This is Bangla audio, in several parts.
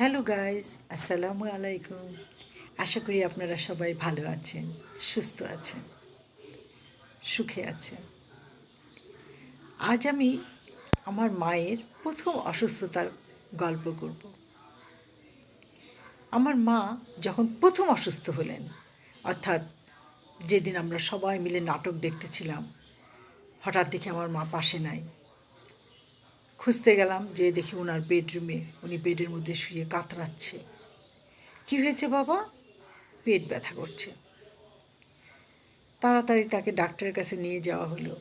হ্যালো গাইস আসসালামু আলাইকুম আশা করি আপনারা সবাই ভালো আছেন, সুস্থ আছেন, সুখে আছেন। আজ আমি আমার মায়ের প্রথম অসুস্থতার গল্প করব। আমার মা যখন প্রথম অসুস্থ হলেন, অর্থাৎ যেদিন আমরা সবাই মিলে নাটক দেখতেছিলাম, হঠাৎ দেখি আমার মা পাশে নাই। খুঁজতে গেলাম যে দেখি ওনার বেডরুমে উনি বেডের মধ্যে শুয়ে কাতরাচ্ছে। কী হয়েছে বাবা? পেট ব্যথা করছে। তাড়াতাড়ি তাকে ডাক্তারের কাছে নিয়ে যাওয়া হলো।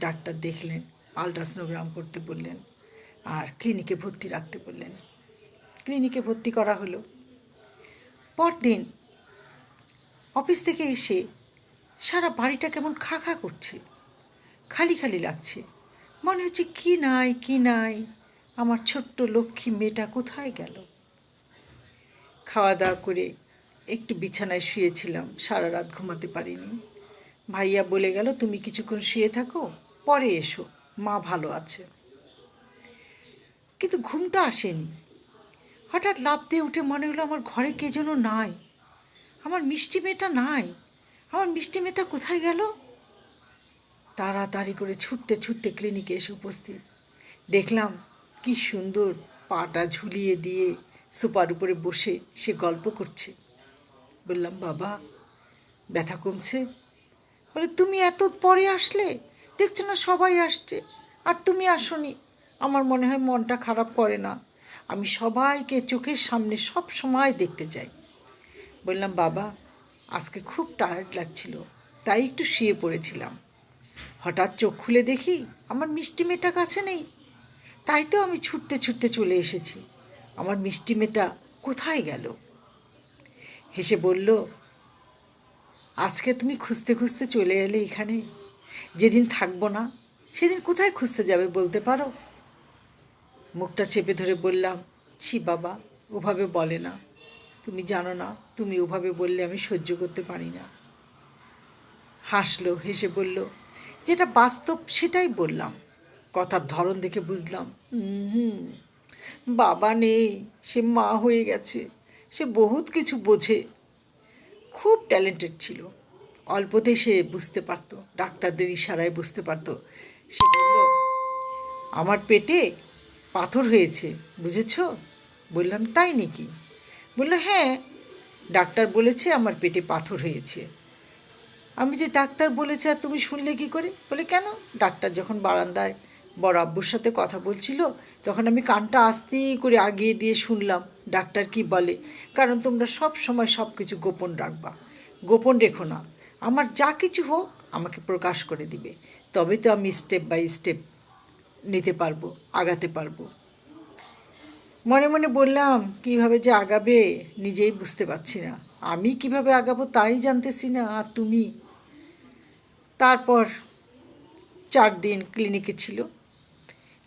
ডাক্তার দেখলেন আলট্রাসোনোগ্রাম করতে বললেন, আর ক্লিনিকে ভর্তি রাখতে বললেন। ক্লিনিকে ভর্তি করা হলো। পরদিন অফিস থেকে এসে সারা বাড়িটা কেমন খা খা করছে। খালি খালি লাগছে। মনে হচ্ছে কি নাই কি নাই? আমার ছোট্ট লক্ষ্মী মেয়েটা কোথায় গেল? খাওয়া দাওয়া করে একটু বিছানায় শুয়েছিলাম, সারা রাত ঘুমাতে পারিনি। ভাইয়া বলে গেল, তুমি কিছুক্ষণ শুয়ে থাকো, পরে এসো, মা ভালো আছে। কিন্তু ঘুমটা আসেনি। হঠাৎ লাভ দিয়ে উঠে মনে হলো, আমার ঘরে কে যেন নাই? আমার মিষ্টি মেয়েটা নাই। আমার মিষ্টি মেয়েটা কোথায় গেল? তাড়াতাড়ি করে ছুটতে ছুটতে ক্লিনিকে এসে উপস্থিত। দেখলাম কি সুন্দর পাটা ঝুলিয়ে দিয়ে সুপার উপরে বসে সে গল্প করছে। বললাম, বাবা, ব্যথা কমছে? বলে, তুমি এত পরে আসলে? দেখছ না সবাই আসছে। আর তুমি আসনি। আমার মনে হয় মনটা খারাপ করে না। আমি সবাইকে চোখের সামনে সব সময় দেখতে যাই বললাম, বাবা, আজকে খুব টায়ার্ড লাগছিল। তাই একটু শুয়ে পড়েছিলাম। হঠাৎ চোখ খুলে দেখি আমার মিষ্টি মেয়েটা কাছে নেই। তাই তো আমি ছুটতে ছুটতে চলে এসেছি। আমার মিষ্টি মেয়েটা কোথায় গেল? হেসে বলল, আজকে তুমি খুঁজতে খুঁজতে চলে এলে এখানে। যেদিন থাকব না, সেদিন কোথায় খুঁজতে যাবে বলতে পারো? মুখটা চেপে ধরে বললাম, ছি বাবা, ওভাবে বলে না। তুমি জানো না, তুমি ওভাবে বললে আমি সহ্য করতে পারি না। হাসলো, হেসে বলল যেটা বাস্তব সেটাই বললাম। কথার ধরন দেখে বুঝলাম হুম বাবা নেই, সে মা হয়ে গেছে, সে বহুত কিছু বোঝে। খুব ট্যালেন্টেড ছিল। অল্পতেই সে বুঝতে পারত, ডাক্তারদের ইশারায় বুঝতে পারত। সে বলল, আমার পেটে পাথর হয়েছে, বুঝেছ? বললাম, তাই নাকি? বলল হ্যাঁ ডাক্তার বলেছে আমার পেটে পাথর হয়েছে। আমি যে ডাক্তার বলেছে আর তুমি শুনলে কি করে? বলে, কেন? ডাক্তার যখন বারান্দায় বড় আব্বুর সাথে কথা বলছিল, তখন আমি কানটা আস্তে করে আগিয়ে দিয়ে শুনলাম, ডাক্তার কি বলে? কারণ তোমরা সব সময় সব কিছু গোপন রাখবা। গোপন রেখো না। আমার যা কিছু হোক আমাকে প্রকাশ করে দিবে। তবে তো আমি স্টেপ বাই স্টেপ নিতে পারব, আগাতে পারব। মনে মনে বললাম, কীভাবে যে আগাবে নিজেই বুঝতে পারছি না। আমি কীভাবে আগাবো তাই জানতেছি না। আর তুমি তারপর চার দিন ক্লিনিকে ছিল।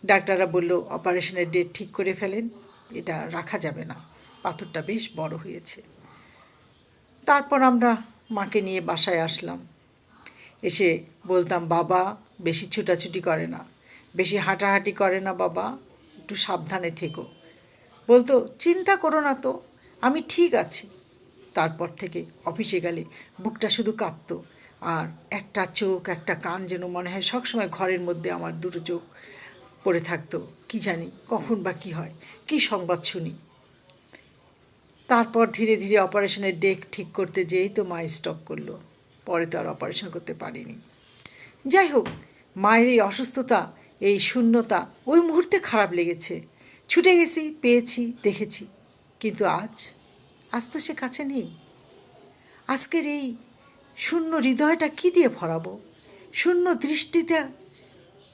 ডাক্তাররা বলল অপারেশনের ডেট ঠিক করে ফেলেন। এটা রাখা যাবে না। পাথরটা বেশ বড় হয়েছে। তারপর আমরা মাকে নিয়ে বাসায় আসলাম। এসে বলতাম, বাবা, বেশি ছুটাছুটি করে না। বেশি হাঁটাহাঁটি করে না বাবা। একটু সাবধানে থেকো। বলতো, চিন্তা করো না তো। আমি ঠিক আছি। তারপর থেকে অফিসে গেলে বুকটা শুধু কাঁপতো। আর একটা চোখ, একটা কান যেন মনে হয় সবসময় ঘরের মধ্যে আমার দুটো চোখ পড়ে থাকতো। কি জানি, কখন বা কী হয়, কি সংবাদ শুনি। তারপর ধীরে ধীরে অপারেশনের ডেক ঠিক করতে যেয়েই তো মা স্টপ করল। পরে তো আর অপারেশন করতে পারিনি। যাই হোক, মায়ের এই অসুস্থতা, এই শূন্যতা ওই মুহূর্তে খারাপ লেগেছে। ছুটে গেছি, পেয়েছি, দেখেছি। কিন্তু আজ আজ তো সে কাছে নেই। আজকের এই শূন্য হৃদয়টা কী দিয়ে ভরাবো? শূন্য দৃষ্টিটা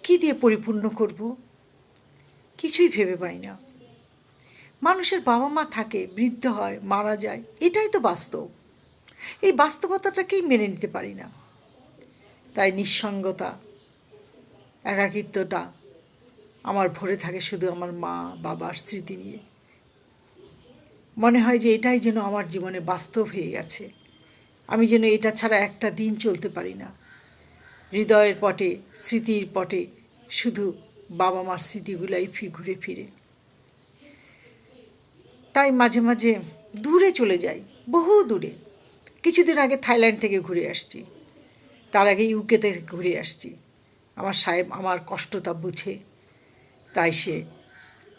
কী দিয়ে পরিপূর্ণ করব? কিছুই ভেবে পাই না। মানুষের বাবা মা থাকে, বৃদ্ধ হয়, মারা যায়, এটাই তো বাস্তব। এই বাস্তবতাটাকেই মেনে নিতে পারি না। তাই নিঃসঙ্গতা, একাকিত্বটা আমার ভরে থাকে শুধু আমার মা বাবার স্মৃতি নিয়ে। মনে হয় যে এটাই যেন আমার জীবনে বাস্তব হয়ে গেছে। আমি যেন এটা ছাড়া একটা দিন চলতে পারি না। হৃদয়ের পটে, স্মৃতির পটে, শুধু বাবা মার স্মৃতিগুলাই ফি ঘুরে ফিরে। তাই মাঝে মাঝে দূরে চলে যাই, বহু দূরে। কিছুদিন আগে থাইল্যান্ড থেকে ঘুরে আসছি। তার আগে ইউকে থেকে ঘুরে আসছি। আমার সাহেব আমার কষ্টটা বুঝে। তাই সে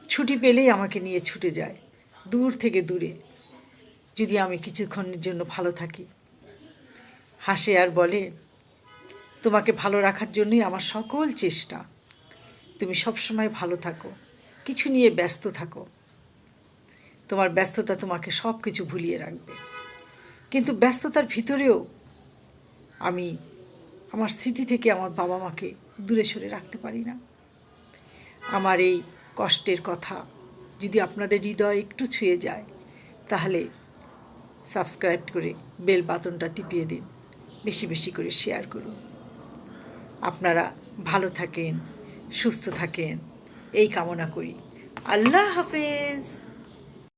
ছুটি পেলেই আমাকে নিয়ে ছুটে যায়, দূর থেকে দূরে। যদি আমি কিছুক্ষণের জন্য ভালো থাকি। হাসে আর বলে, তোমাকে ভালো রাখার জন্যই আমার সকল চেষ্টা। তুমি সবসময় ভালো থাকো, কিছু নিয়ে ব্যস্ত থাকো। তোমার ব্যস্ততা তোমাকে সব কিছু ভুলিয়ে রাখবে। কিন্তু ব্যস্ততার ভিতরেও আমি আমার স্মৃতি থেকে আমার বাবা মাকে দূরে সরে রাখতে পারি না। আমার এই কষ্টের কথা যদি আপনাদের হৃদয় একটু ছুঁয়ে যায়, তাহলে সাবস্ক্রাইব করে বেল বাটনটা টিপিয়ে দিন। বেশি বেশি করে শেয়ার করুন। আপনারা ভালো থাকেন, সুস্থ থাকেন, এই কামনা করি। আল্লাহ হাফেজ।